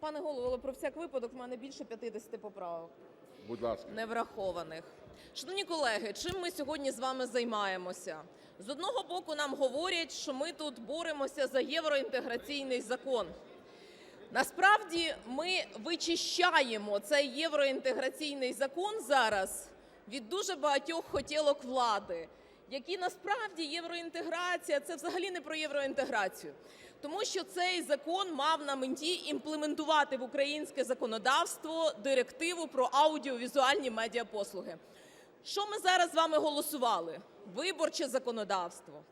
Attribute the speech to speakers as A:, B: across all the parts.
A: Пане голово, але про всяк випадок в мене більше 50 поправок
B: Будь ласка.
A: неврахованих. Шановні колеги, чим ми сьогодні з вами займаємося? З одного боку, нам говорять, що ми тут боремося за євроінтеграційний закон. Насправді ми вичищаємо цей євроінтеграційний закон зараз від дуже багатьох хотілок влади, які насправді євроінтеграція це взагалі не про євроінтеграцію, тому що цей закон мав на меті імплементувати в українське законодавство директиву про аудіовізуальні медіапослуги. Що ми зараз з вами голосували? Виборче законодавство.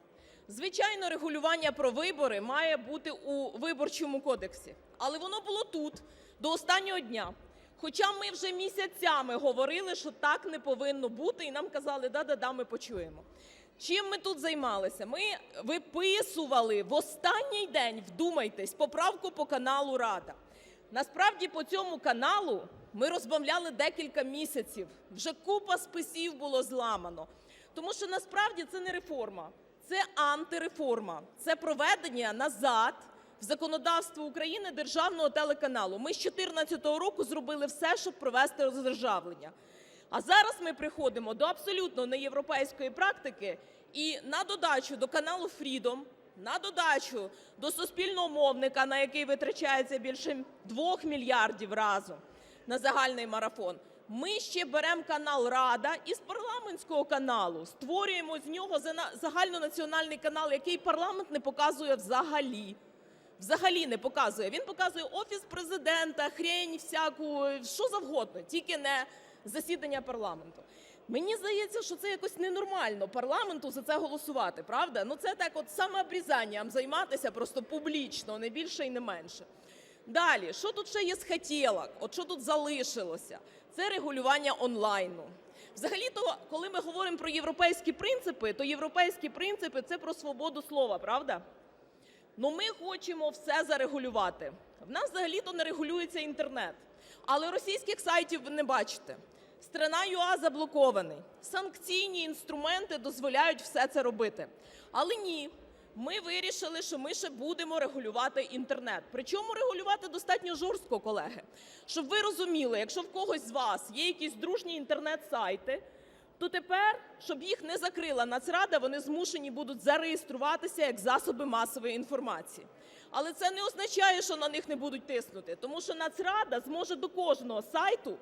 A: Звичайно, регулювання про вибори має бути у виборчому кодексі, але воно було тут до останнього дня. Хоча ми вже місяцями говорили, що так не повинно бути, і нам казали, да-да-да, ми почуємо. Чим ми тут займалися? Ми виписували в останній день, вдумайтесь, поправку по каналу Рада. Насправді по цьому каналу ми розмовляли декілька місяців. Вже купа списів було зламано. Тому що насправді це не реформа, це антиреформа, це проведення назад в законодавство України державного телеканалу. Ми з 2014 року зробили все, щоб провести роздержавлення. А зараз ми приходимо до абсолютно неєвропейської практики і на додачу до каналу Freedom, на додачу до суспільного мовника, на який витрачається більше 2 мільярдів разом на загальний марафон. Ми ще беремо канал Рада із парламентського каналу, створюємо з нього загальнонаціональний канал, який парламент не показує взагалі. Взагалі не показує. Він показує офіс президента, хрень всяку, що завгодно, тільки не засідання парламенту. Мені здається, що це якось ненормально парламенту за це голосувати, правда? Ну це так, от самообрізанням займатися просто публічно, не більше і не менше. Далі, що тут ще є з хотілок? От що тут залишилося? Це регулювання онлайну. Взагалі-то, коли ми говоримо про європейські принципи, то європейські принципи це про свободу слова, правда? Ну ми хочемо все зарегулювати. В нас взагалі-то не регулюється інтернет. Але російських сайтів ви не бачите. Страна ЮА заблокований. Санкційні інструменти дозволяють все це робити. Але ні, ми вирішили, що ми ще будемо регулювати інтернет. Причому регулювати достатньо жорстко, колеги. Щоб ви розуміли, якщо в когось з вас є якісь дружні інтернет-сайти, то тепер, щоб їх не закрила Нацрада, вони змушені будуть зареєструватися як засоби масової інформації. Але це не означає, що на них не будуть тиснути, тому що Нацрада зможе до кожного сайту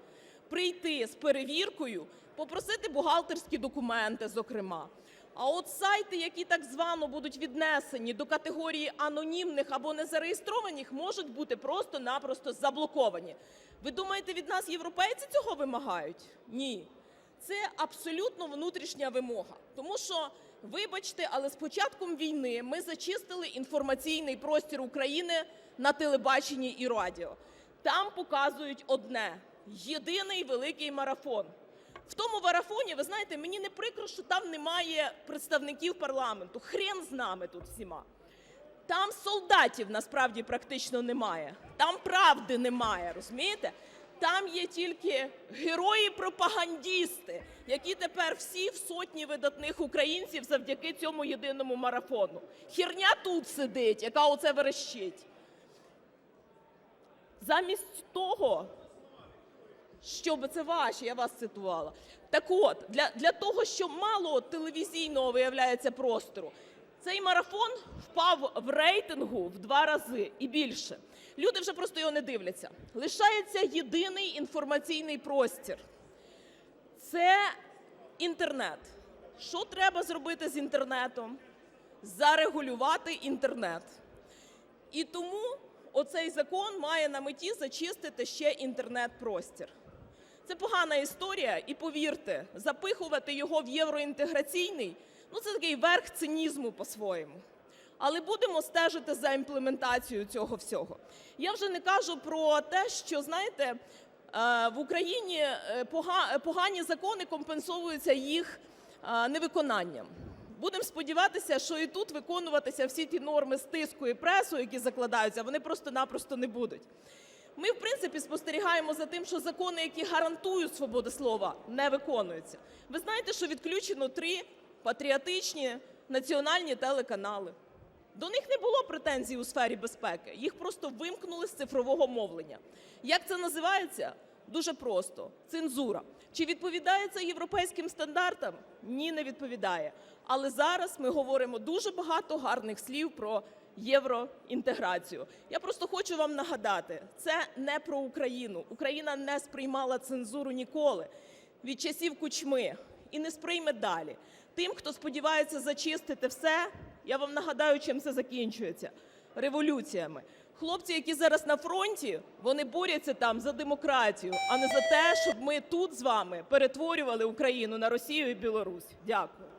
A: прийти з перевіркою, попросити бухгалтерські документи, зокрема. А от сайти, які так звано будуть віднесені до категорії анонімних або незареєстрованих, можуть бути просто-напросто заблоковані. Ви думаєте, від нас європейці цього вимагають? Ні. Це абсолютно внутрішня вимога. Тому що, вибачте, але з початком війни ми зачистили інформаційний простір України на телебаченні і радіо. Там показують одне єдиний великий марафон. В тому марафоні, ви знаєте, мені не прикро, що там немає представників парламенту. Хрен з нами тут всіма. Там солдатів насправді практично немає. Там правди немає, розумієте? Там є тільки герої-пропагандісти, які тепер всі в сотні видатних українців завдяки цьому єдиному марафону. Херня тут сидить, яка оце верещить. Замість того, щоб це ваші, я вас цитувала. Так от, для, для того, що мало телевізійного виявляється простору, цей марафон впав в рейтингу в два рази і більше. Люди вже просто його не дивляться. Лишається єдиний інформаційний простір. Це інтернет. Що треба зробити з інтернетом? Зарегулювати інтернет. І тому оцей закон має на меті зачистити ще інтернет-простір. Це погана історія, і повірте, запихувати його в євроінтеграційний ну це такий верх цинізму по-своєму. Але будемо стежити за імплементацією цього всього. Я вже не кажу про те, що знаєте, е, в Україні е, погані закони компенсуються їх е, невиконанням. Будемо сподіватися, що і тут виконуватися всі ті норми стиску і пресу, які закладаються, вони просто-напросто не будуть. Ми, в принципі, спостерігаємо за тим, що закони, які гарантують свободу слова, не виконуються. Ви знаєте, що відключено три патріотичні національні телеканали. До них не було претензій у сфері безпеки, їх просто вимкнули з цифрового мовлення. Як це називається? Дуже просто цензура. Чи відповідає це європейським стандартам? Ні, не відповідає. Але зараз ми говоримо дуже багато гарних слів про євроінтеграцію. Я просто хочу вам нагадати, це не про Україну. Україна не сприймала цензуру ніколи від часів кучми і не сприйме далі. Тим, хто сподівається зачистити все, я вам нагадаю, чим це закінчується революціями. Хлопці, які зараз на фронті, вони борються там за демократію, а не за те, щоб ми тут з вами перетворювали Україну на Росію і Білорусь. Дякую.